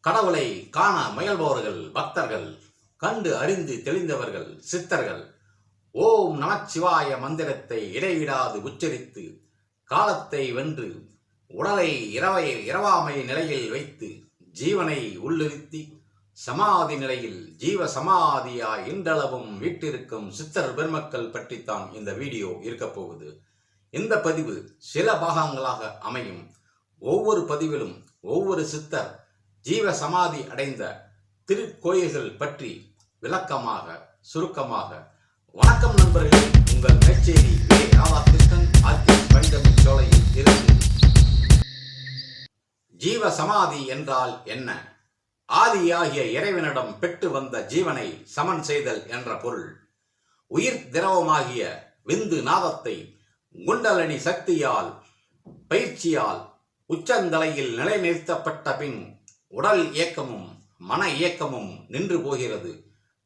கடவுளை காண முயல்பவர்கள் பக்தர்கள் கண்டு அறிந்து தெளிந்தவர்கள் சித்தர்கள். ஓம் நமச்சிவாய மந்திரத்தை இடைவிடாது உச்சரித்து காலத்தை வென்று உடலை இரவை இரவாமை நிலையில் வைத்து ஜீவனை உள்ளிருத்தி சமாதி நிலையில் ஜீவ சமாதியாய் இன்றளவும் வீட்டிருக்கும் சித்தர் பெருமக்கள் பற்றித்தான் இந்த வீடியோ இருக்கப் போகுது. இந்த பதிவு சில பாகங்களாக அமையும். ஒவ்வொரு பதிவிலும் ஒவ்வொரு சித்தர் ஜீவ சமாதி அடைந்த திருக்கோயில்கள் பற்றி விளக்கமாக சுருக்கமாக. வணக்கம் நண்பர்களே. உங்கள் நெச்சேரி வே ராதாகிருஷ்ணன் ஆர்கே. பண்டமி சோலையில் இருந்து. ஜீவ சமாதி என்றால் என்ன? ஆதியாகிய இறைவனிடம் பெற்று வந்த ஜீவனை சமன் செய்தல் என்ற பொருள். உயிர் திரவமாகிய விந்து நாதத்தை குண்டலனி சக்தியால் பயிற்சியால் உச்சந்தலையில் நிலைநிறுத்தப்பட்ட பின் உடல் இயக்கமும் மன இயக்கமும் நின்று போகிறது.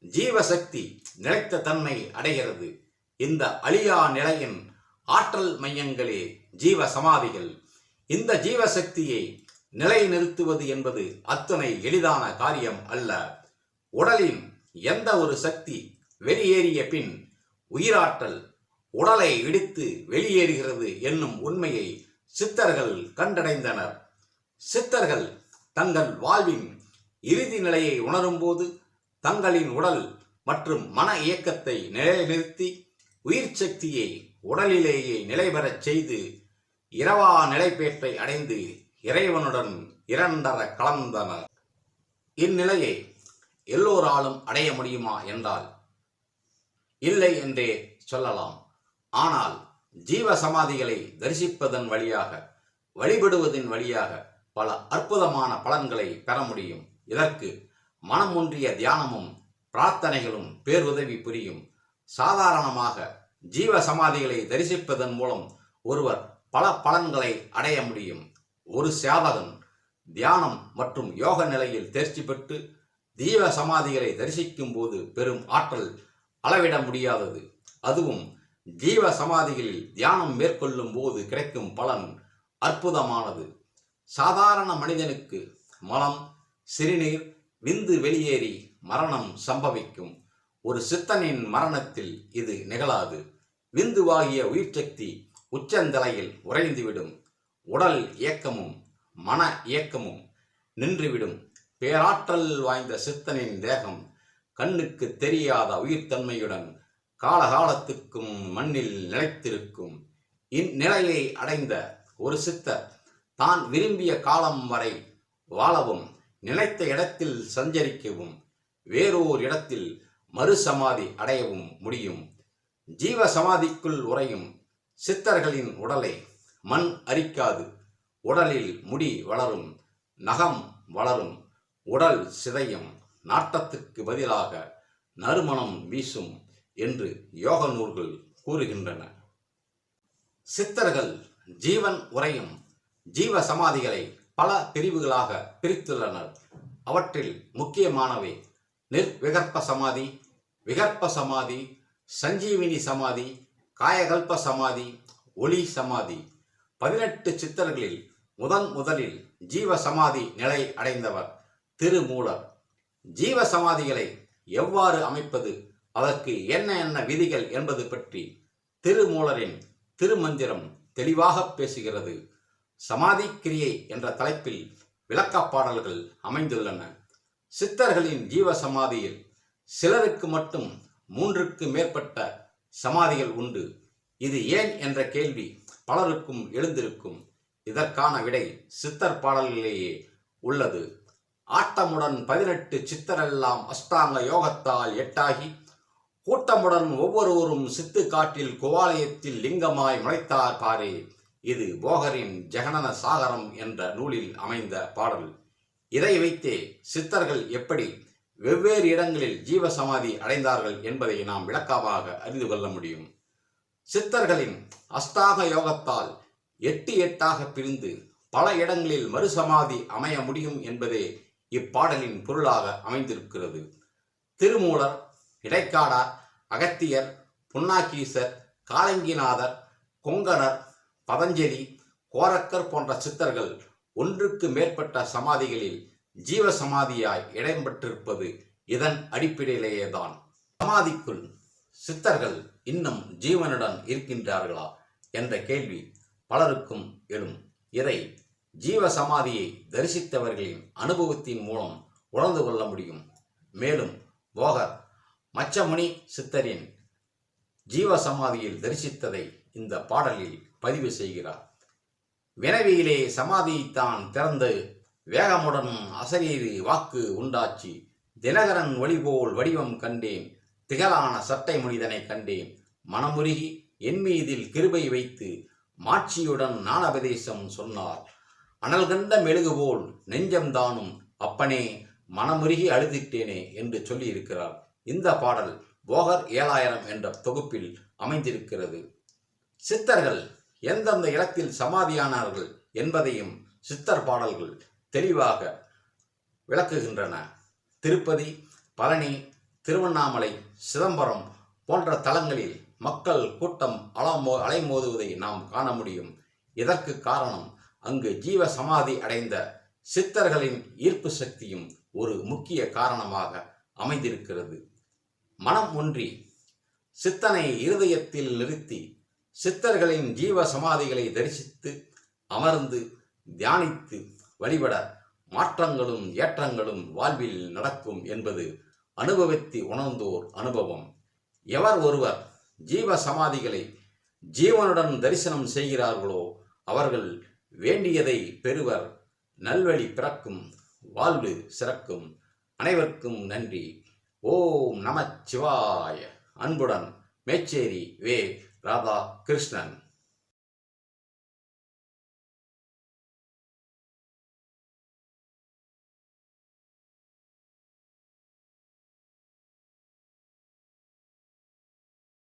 ஜீவசக்தி நிலைத்த தன்மை அடைகிறது. இந்த அழியா நிலையின் ஆற்றல் மையங்களே ஜீவ சமாதிகள் இந்த ஜீவசக்தியை நிலைநிறுத்துவது என்பது அத்தனை எளிதான காரியம் அல்ல. உடலின் எந்த ஒரு சக்தி வெளியேறிய பின் உயிராற்றல் உடலை இடித்து வெளியேறுகிறது என்னும் உண்மையை சித்தர்கள் கண்டடைந்தனர். சித்தர்கள் தங்கள் வாழ்வின் இறுதி நிலையை உணரும்போது தங்களின் உடல் மற்றும் மன இயக்கத்தை நிலைநிறுத்தி உயிர் சக்தியை உடலிலேயே நிலைபெறச் செய்து இரவா நிலைப்பேற்றை அடைந்து இறைவனுடன் இரண்டர கலந்தனர். இந்நிலையை எல்லோராலும் அடைய முடியுமா என்றால் இல்லை என்றே சொல்லலாம். ஆனால் ஜீவ சமாதிகளை தரிசிப்பதன் வழியாக வழிபடுவதன் வழியாக பல அற்புதமான பலன்களை பெற முடியும். இதற்கு மனம் ஒன்றிய தியானமும் பிரார்த்தனைகளும் பேருதவி புரியும். சாதாரணமாக ஜீவ சமாதிகளை தரிசிப்பதன் மூலம் ஒருவர் பல பலன்களை அடைய முடியும். ஒரு சேவகன் தியானம் மற்றும் யோக நிலையில் தேர்ச்சி பெற்று ஜீவ சமாதிகளை தரிசிக்கும் போது பெரும் ஆற்றல் அளவிட முடியாதது. அதுவும் ஜீவ சமாதிகளில் தியானம் மேற்கொள்ளும் போது கிடைக்கும் பலன் அற்புதமானது. சாதாரண மனிதனுக்கு மலம் சிறுநீர் விந்து வெளியேறி மரணம் சம்பவிக்கும். ஒரு சித்தனின் மரணத்தில் இது நிகழாது. விந்துவாகிய உயிர்ச்சக்தி உச்சந்தலையில் உறைந்துவிடும். உடல் இயக்கமும் மன இயக்கமும் நின்றுவிடும். பேராற்றல் வாய்ந்த சித்தனின் தேகம் கண்ணுக்கு தெரியாத உயிர்த்தன்மையுடன் காலகாலத்துக்கும் மண்ணில் நிலைத்திருக்கும். இந்நிலையை அடைந்த ஒரு சித்தர் தான் விரும்பிய காலம் வரை வாழவும் நினைத்த இடத்தில் சஞ்சரிக்கவும் வேறோர் இடத்தில் மறுசமாதி அடையவும் முடியும். ஜீவ சமாதிக்குள் உறையும் சித்தர்களின் உடலை மண் அரிக்காது. உடலில் முடி வளரும் நகம் வளரும் உடல் சிதையும் நாட்டத்துக்கு பதிலாக நறுமணம் வீசும் என்று யோக நூல்கள் கூறுகின்றன. சித்தர்கள் ஜீவன் உரையும் ஜீவ சமாதிகளை பல பிரிவுகளாக பிரித்துள்ளனர். அவற்றில் முக்கியமானவை நிர்விகற்ப சமாதி விகற்ப சமாதி சஞ்சீவினி சமாதி காயகல்ப சமாதி ஒளி சமாதி. பதினெட்டு சித்தர்களில் முதன் முதலில் ஜீவ சமாதி நிலை அடைந்தவர் திருமூலர். ஜீவ சமாதிகளை எவ்வாறு அமைப்பது அதற்கு என்ன என்ன விதிகள் என்பது பற்றி திருமூலரின் திருமந்திரம் தெளிவாக பேசுகிறது. சமாதி கிரியை என்ற தலைப்பில் விளக்கப் பாடல்கள் அமைந்துள்ளன. சித்தர்களின் ஜீவ சமாதியில் சிலருக்கு மட்டும் மூன்றுக்கு மேற்பட்ட சமாதிகள் உண்டு. இது ஏன் என்ற கேள்வி பலருக்கும் எழுந்திருக்கும். இதற்கான விடை சித்தர் பாடலிலேயே உள்ளது. ஆட்டமுடன் பதினெட்டு சித்தரெல்லாம் அஷ்டாங்க யோகத்தால் எட்டாகி கூட்டமுடன் ஒவ்வொருவரும் சித்து காட்டில் குவாலயத்தில் லிங்கமாய் முளைத்தார் பாரே. இது போகரின் ஜெகனன சாகரம் என்ற நூலில் அமைந்த பாடல். இதை வைத்தே சித்தர்கள் எப்படி வெவ்வேறு இடங்களில் ஜீவசமாதி அடைந்தார்கள் என்பதை நாம் விளக்கமாக அறிந்து கொள்ள முடியும். சித்தர்களின் அஷ்டாக யோகத்தால் எட்டு எட்டாக பிரிந்து பல இடங்களில் மறுசமாதி அமைய முடியும் என்பதே இப்பாடலின் பொருளாக அமைந்திருக்கிறது. திருமூலர் இடைக்காடார் அகத்தியர் புன்னாக்கீசர் காலங்கிநாதர் கொங்கணர் பதஞ்சலி கோரக்கர் போன்ற சித்தர்கள் ஒன்றுக்கு மேற்பட்ட சமாதிகளில் ஜீவ சமாதியாய் இடம்பெற்றிருப்பது இதன் அடிப்படையிலேயேதான். சமாதிக்குள் சித்தர்கள் இன்னும் ஜீவனுடன் இருக்கின்றார்களா என்ற கேள்வி பலருக்கும் எழும். இதை ஜீவ சமாதியை தரிசித்தவர்களின் அனுபவத்தின் மூலம் உணர்ந்து கொள்ள முடியும். மேலும் போகர் மச்சமுனி சித்தரின் ஜீவ சமாதியில் தரிசித்ததை இந்த பாடலில் பதிவு செய்கிறார். வினவியிலே சமாதியைத்தான் திறந்து வேகமுடன் அசரீரி வாக்கு உண்டாச்சு. தினகரன் ஒளிபோல் வடிவம் கண்டேன். திகழான சட்டை முனிதனை கண்டேன். மனமுருகி என் மீதில் கிருபை வைத்து மாட்சியுடன் நானபதேசம் சொன்னார். அனல் கண்ட மெழுகு போல் நெஞ்சம் தானும் அப்பனே மனமுருகி அழுதிட்டேனே என்று சொல்லியிருக்கிறார். இந்த பாடல் போகர் ஏழாயிரம் என்ற தொகுப்பில் அமைந்திருக்கிறது. சித்தர்கள் எந்தெந்த இடத்தில் சமாதியானார்கள் என்பதையும் சித்தர் பாடல்கள் தெளிவாக விளக்குகின்றன. திருப்பதி பழனி திருவண்ணாமலை சிதம்பரம் போன்ற தலங்களில் மக்கள் கூட்டம் அலமோ அலைமோதுவதை நாம் காண முடியும். இதற்கு காரணம் அங்கு ஜீவ சமாதி அடைந்த சித்தர்களின் ஈர்ப்பு சக்தியும் ஒரு முக்கிய காரணமாக அமைந்திருக்கிறது. மனம் ஒன்றி சித்தனை இருதயத்தில் நிறுத்தி சித்தர்களின் ஜீவ சமாதிகளை தரிசித்து அமர்ந்து தியானித்து வழிபட மாற்றங்களும் ஏற்றங்களும் வாழ்வில் நடக்கும் என்பது அனுபவித்து உணர்ந்தோர் அனுபவம். எவர் ஒருவர் ஜீவ சமாதிகளை ஜீவனுடன் தரிசனம் செய்கிறார்களோ அவர்கள் வேண்டியதை பெறுவர். நல்வழி பிறக்கும் வாழ்வு சிறக்கும். அனைவருக்கும் நன்றி. ஓம் நமச்சிவாய. அன்புடன் மேச்சேரி வே. ராதா கிருஷ்ணன்